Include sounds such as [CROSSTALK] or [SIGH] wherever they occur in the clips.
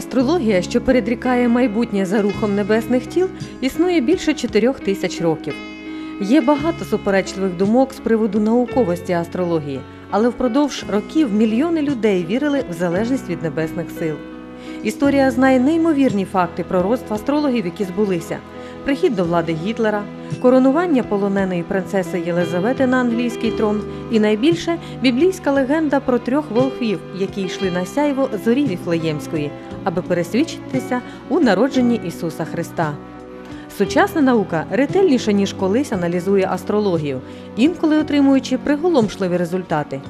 Астрологія, що передрікає майбутнє за рухом небесних тіл, існує більше чотирьох тисяч років. Є багато суперечливих думок з приводу науковості астрології, але впродовж років мільйони людей вірили в залежність від небесних сил. Історія знає неймовірні факти пророцтв астрологів, які збулися: прихід до влади Гітлера, коронування полоненої принцеси Єлизавети на англійський трон, і найбільше біблійська легенда про трьох волхвів, які йшли на сяйво зорі Віфлеємської, аби пересвідчитися у народженні Ісуса Христа. Сучасна наука ретельніше ніж колись аналізує астрологію, інколи отримуючи приголомшливі результати.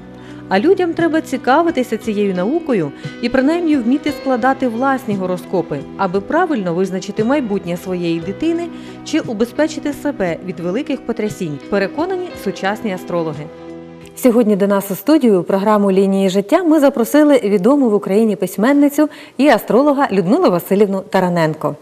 А людям треба цікавитися цією наукою і принаймні вміти складати власні гороскопи, аби правильно визначити майбутнє своєї дитини чи убезпечити себе від великих потрясінь, переконані сучасні астрологи. Сьогодні до нас у студію програму Лінії життя ми запросили відому в Україні письменницю і астролога Людмилу Васильівну Тараненко.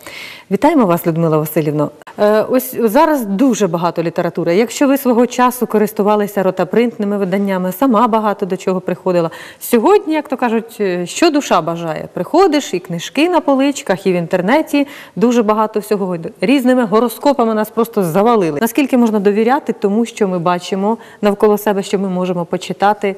Вітаємо вас, Людмила Васильівно. Е, Ось зараз дуже багато літератури. Якщо ви свого часу користувалися ротапринтними виданнями, сама багато до чого приходила. Сьогодні, як то кажуть, е, що душа бажає, приходиш і книжки на поличках, і в інтернеті дуже багато всього різними гороскопами нас просто завалили. Наскільки можна довіряти тому, що ми бачимо навколо себе, що ми можемо почитати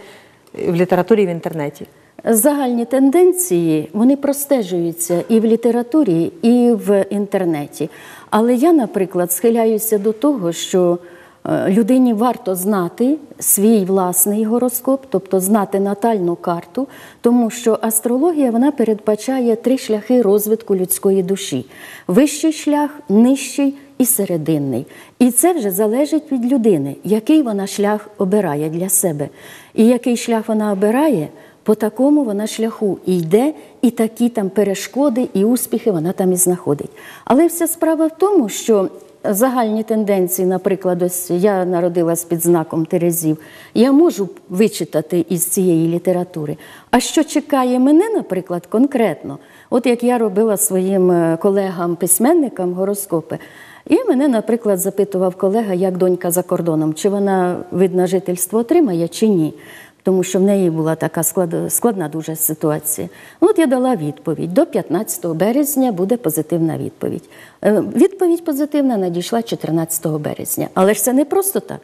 в літературі і в інтернеті? Загальні тенденції вони простежуються і в літературі, і в інтернеті. Але я, наприклад, схиляюся до того, що е, людині варто знати свій власний гороскоп, тобто знати натальну карту, тому що астрологія вона передбачає три шляхи розвитку людської душі: вищий шлях, нижчий і серединний. І це вже залежить від людини, який вона шлях обирає для себе. І який шлях вона обирає. По такому вона шляху і йде, і такі там перешкоди, і успіхи вона там і знаходить. Але вся справа в тому, що загальні тенденції, наприклад, ось я народилась під знаком Терезів, я можу вичитати із цієї літератури. А що чекає мене, наприклад, конкретно, от як я робила своїм е, колегам-письменникам гороскопи. І мене, наприклад, запитував колега, як донька за кордоном, чи вона вид на жительство отримає, чи ні тому що в неї була така складна дуже ситуація. От я дала відповідь. До 15 березня буде позитивна відповідь. Е, відповідь позитивна надійшла 14 березня. Але ж це не просто так.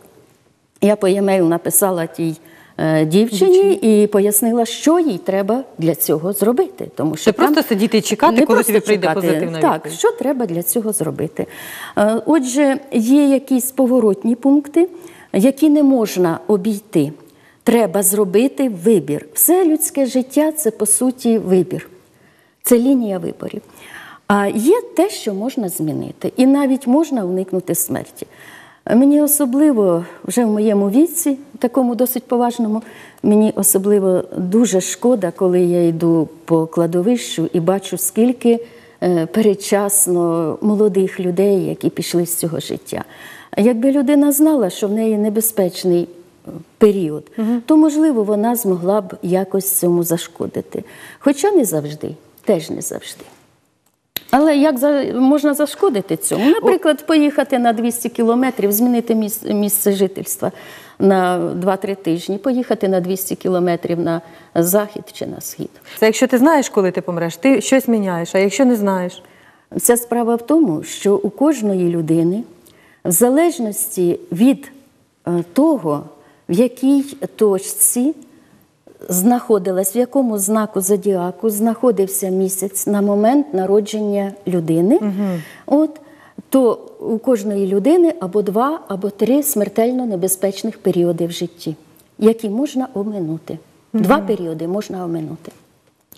Я по e-mail написала тій дівчині і пояснила, що їй треба для цього зробити. Тому що Це просто сидіти і чекати, коли тобі прийде позитивна так, що треба для цього зробити. Е, отже, є якісь поворотні пункти, які не можна обійти. Треба зробити вибір. Все людське життя це по суті вибір, це лінія виборів. А є те, що можна змінити, і навіть можна уникнути смерті. Мені особливо вже в моєму віці, такому досить поважному, мені особливо дуже шкода, коли я йду по кладовищу і бачу, скільки е, передчасно молодих людей, які пішли з цього життя. Якби людина знала, що в неї небезпечний період, угу. то, можливо, вона змогла б якось цьому зашкодити. Хоча не завжди, теж не завжди. Але як за, можна зашкодити цьому? Наприклад, поїхати на 200 кілометрів, змінити місце, місце жительства на 2-3 тижні, поїхати на 200 кілометрів на захід чи на схід. Це якщо ти знаєш, коли ти помреш, ти щось міняєш, а якщо не знаєш. Ця справа в тому, що у кожної людини, в залежності від е, того, в якій точці знаходилась, в якому знаку зодіаку знаходився місяць на момент народження людини, угу. от, то у кожної людини або два, або три смертельно небезпечних періоди в житті, які можна оминути. Угу. Два періоди можна оминути.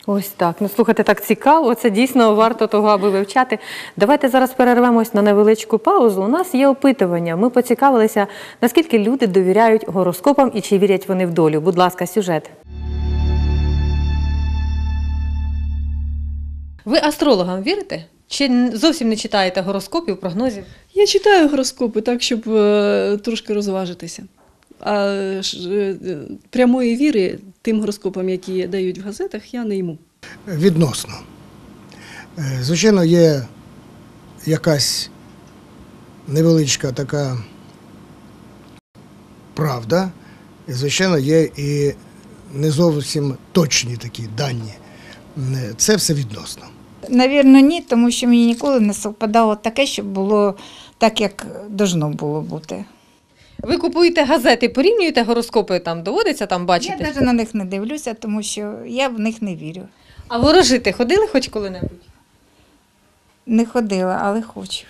Ось так. Ну слухайте, так цікаво. Це дійсно варто того, аби вивчати. Давайте зараз перервемось на невеличку паузу. У нас є опитування. Ми поцікавилися, наскільки люди довіряють гороскопам і чи вірять вони в долю. Будь ласка, сюжет. Ви астрологам вірите? Чи зовсім не читаєте гороскопів, прогнозів? Я читаю гороскопи так, щоб е, трошки розважитися. А е, прямої віри тим гороскопам, які дають в газетах, я не йму. Відносно. Е, звичайно, є якась невеличка така правда, і, звичайно, є і не зовсім точні такі дані. Це все відносно. Навірно, ні, тому що мені ніколи не совпадало таке, щоб було так, як должно було бути. Ви купуєте газети, порівнюєте гороскопи, там доводиться там Я бачити. навіть на них не дивлюся, тому що я в них не вірю. А ворожити ходили хоч коли-небудь? Не ходила, але хочу.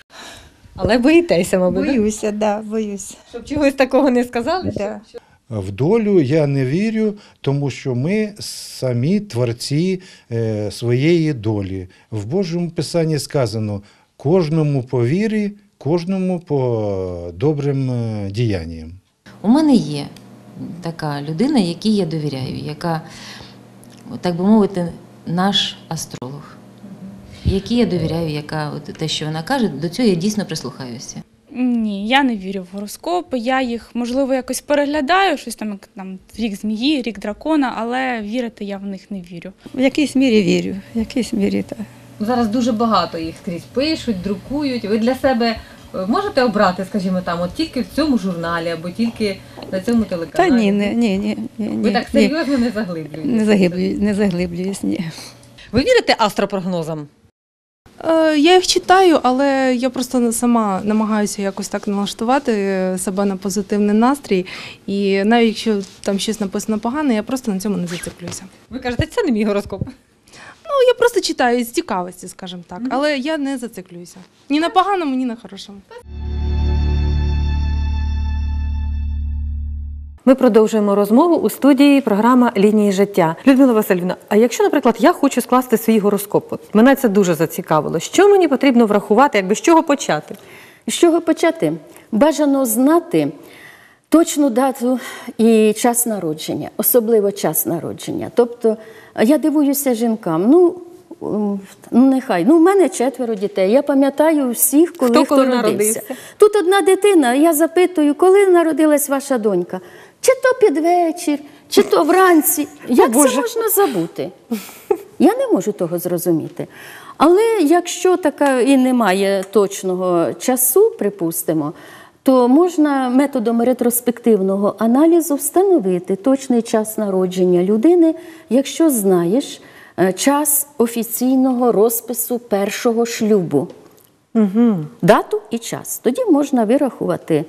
Але боїтеся, мабуть, да? Боюся, да, боюся. щоб чогось такого не сказали. Да. В долю я не вірю, тому що ми самі творці е, своєї долі. В Божому Писанні сказано: кожному по вірі, кожному по добрим е, діянням. У мене є така людина, якій я довіряю, яка, так би мовити, наш астролог, якій я довіряю, яка от те, що вона каже, до цього я дійсно прислухаюся. Ні, я не вірю в гороскопи. Я їх, можливо, якось переглядаю, щось там, як там рік змії, рік дракона, але вірити я в них не вірю. В якійсь мірі вірю, в якійсь мірі так. Зараз дуже багато їх скрізь пишуть, друкують. Ви для себе е, можете обрати, скажімо, там, от тільки в цьому журналі або тільки на цьому Та ні, не, ні, ні, ні, ні. Ви так ні. серйозно не заглиблюєтеся? Не заглиблююсь, не заглиблююсь, ні. Ви вірите астропрогнозам? Е, Я їх читаю, але я просто сама намагаюся якось так налаштувати е, себе на позитивний настрій. І навіть якщо там щось написано погане, я просто на цьому не зациклююся. Ви кажете, це не мій гороскоп. Ну, я просто читаю з цікавості, скажімо так, але я не зациклююся. Ні на поганому, ні на хорошому. Ми продовжуємо розмову у студії програма Лінії життя. Людмила Васильівна, а якщо, наприклад, я хочу скласти свій гороскоп, от мене це дуже зацікавило. Що мені потрібно врахувати, якби з чого почати? З чого почати? Бажано знати точну дату і час народження, особливо час народження. Тобто я дивуюся жінкам. Ну, ну нехай. Ну, в мене четверо дітей. Я пам'ятаю всіх, коли Хто хто, коли родився. народився? Тут одна дитина, я запитую, коли народилась ваша донька? Чи то під вечір, чи то вранці. Як це можна забути? Я не можу того зрозуміти. Але якщо така і немає точного часу, припустимо, то можна методом ретроспективного аналізу встановити точний час народження людини, якщо знаєш е, час офіційного розпису першого шлюбу. Дату і час. Тоді можна вирахувати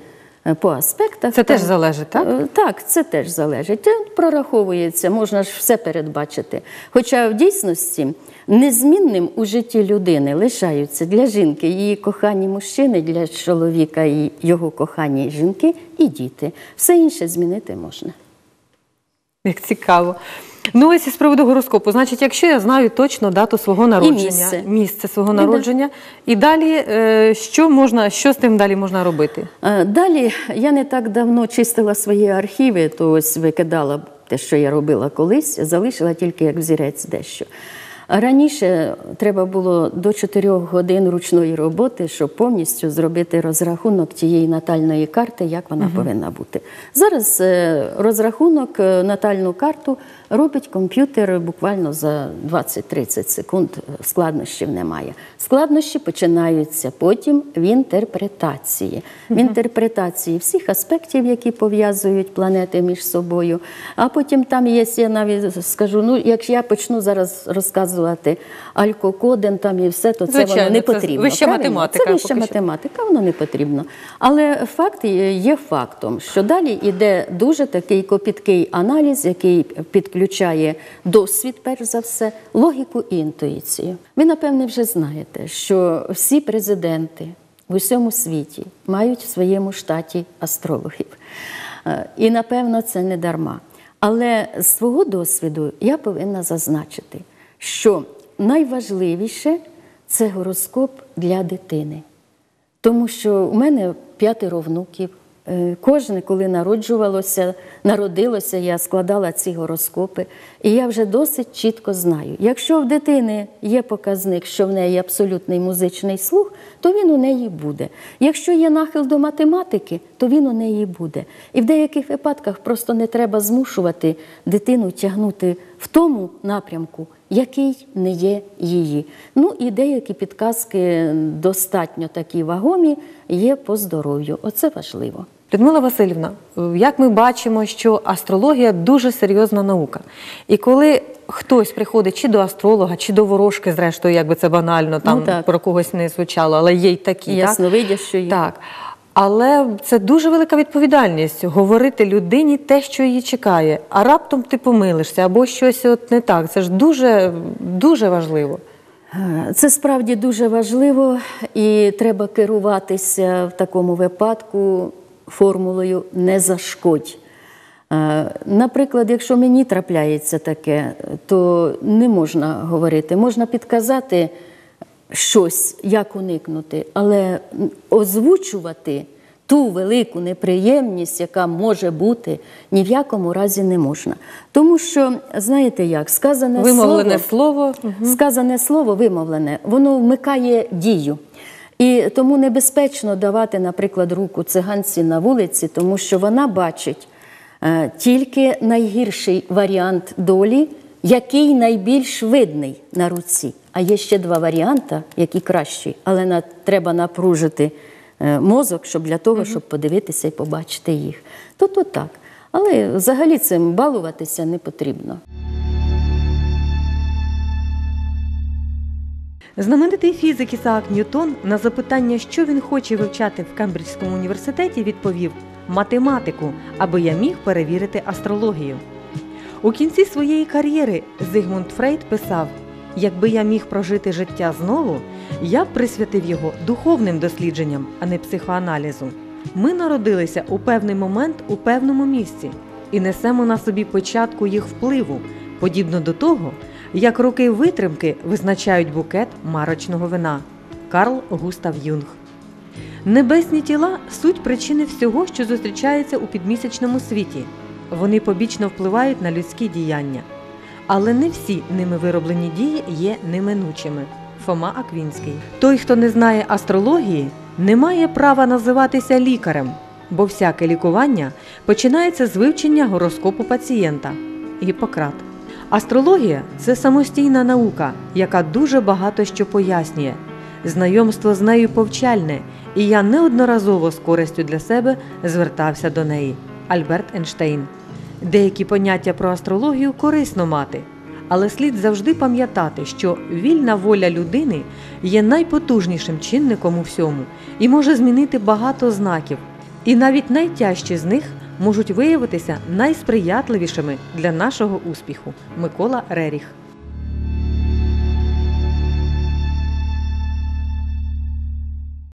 по аспектах. Це теж залежить, так? Е, Так, це теж залежить. Прораховується, можна ж все передбачити. Хоча в дійсності незмінним у житті людини лишаються для жінки її кохані мужчини, для чоловіка і його кохані жінки і діти. Все інше змінити можна. [LAUGHS] Як цікаво. Ну, ось із приводу гороскопу. Значить, якщо я знаю точно дату свого народження, місце. свого народження, і далі е, що можна, що з тим далі можна робити? Е, Далі я не так давно чистила свої архіви, то ось викидала те, що я робила колись, залишила тільки як взірець дещо. Раніше треба було до 4 годин ручної роботи, щоб повністю зробити розрахунок тієї натальної карти, як вона повинна бути. Зараз е, розрахунок е, натальну карту робить комп'ютер буквально за 20-30 секунд. Складнощів немає. Складнощі починаються потім в інтерпретації. В інтерпретації всіх аспектів, які пов'язують планети між собою. А потім там є, я навіть скажу, ну як я почну зараз розказувати алькокоден там і все, то це Звичайно, воно не це потрібно. вища правильно? математика Це вища математика, воно не потрібно. Але факт є є фактом, що далі йде дуже такий копіткий аналіз, який підключає досвід, перш за все, логіку і інтуїцію. Ви, напевне, вже знаєте, що всі президенти в усьому світі мають в своєму штаті астрологів. Е, І, напевно, це не дарма. Але з свого досвіду я повинна зазначити, що найважливіше це гороскоп для дитини. Тому що у мене п'ятеро внуків. Е, Кожне, коли народжувалося, народилося, я складала ці гороскопи. І я вже досить чітко знаю. Якщо в дитини є показник, що в неї абсолютний музичний слух, то він у неї буде. Якщо є нахил до математики, то він у неї буде. І в деяких випадках просто не треба змушувати дитину тягнути в тому напрямку, який не є її. Ну і деякі підказки достатньо такі вагомі є по здоров'ю. Оце важливо. Людмила Васильівна, як ми бачимо, що астрологія дуже серйозна наука. І коли хтось приходить чи до астролога, чи до ворожки, зрештою, як би це банально там Ну, про когось не звучало, але є й такі. Ясно, так? видя, що є. Так. Але це дуже велика відповідальність говорити людині те, що її чекає, а раптом ти помилишся або щось от не так. Це ж дуже, дуже важливо. Це справді дуже важливо, і треба керуватися в такому випадку формулою не зашкодь. Е, Наприклад, якщо мені трапляється таке, то не можна говорити. Можна підказати щось, як уникнути, але озвучувати ту велику неприємність, яка може бути, ні в якому разі не можна. Тому що, знаєте як, сказане Вимовлене слово, слово. сказане слово вимовлене, воно вмикає дію. І тому небезпечно давати, наприклад, руку циганці на вулиці, тому що вона бачить е, тільки найгірший варіант долі, який найбільш видний на руці. А є ще два варіанти, які кращі, але на, треба напружити е, мозок, щоб для того, щоб подивитися і побачити їх. То то так. Але взагалі цим балуватися не потрібно. Знаменитий фізик Ісаак Ньютон на запитання, що він хоче вивчати в Кембриджському університеті, відповів математику, аби я міг перевірити астрологію. У кінці своєї кар'єри Зигмунд Фрейд писав: якби я міг прожити життя знову, я б присвятив його духовним дослідженням, а не психоаналізу. Ми народилися у певний момент у певному місці і несемо на собі початку їх впливу, подібно до того, як роки витримки визначають букет марочного вина. Карл Густав Юнг. Небесні тіла суть причини всього, що зустрічається у підмісячному світі. Вони побічно впливають на людські діяння. Але не всі ними вироблені дії є неминучими. Фома Аквінський. Той, хто не знає астрології, не має права називатися лікарем, бо всяке лікування починається з вивчення гороскопу пацієнта. Гіппократ. Астрологія це самостійна наука, яка дуже багато що пояснює. Знайомство з нею повчальне, і я неодноразово з користю для себе звертався до неї. Альберт Ейнштейн. Деякі поняття про астрологію корисно мати, але слід завжди пам'ятати, що вільна воля людини є найпотужнішим чинником у всьому і може змінити багато знаків. І навіть найтяжчі з них можуть виявитися найсприятливішими для нашого успіху. Микола Реріх.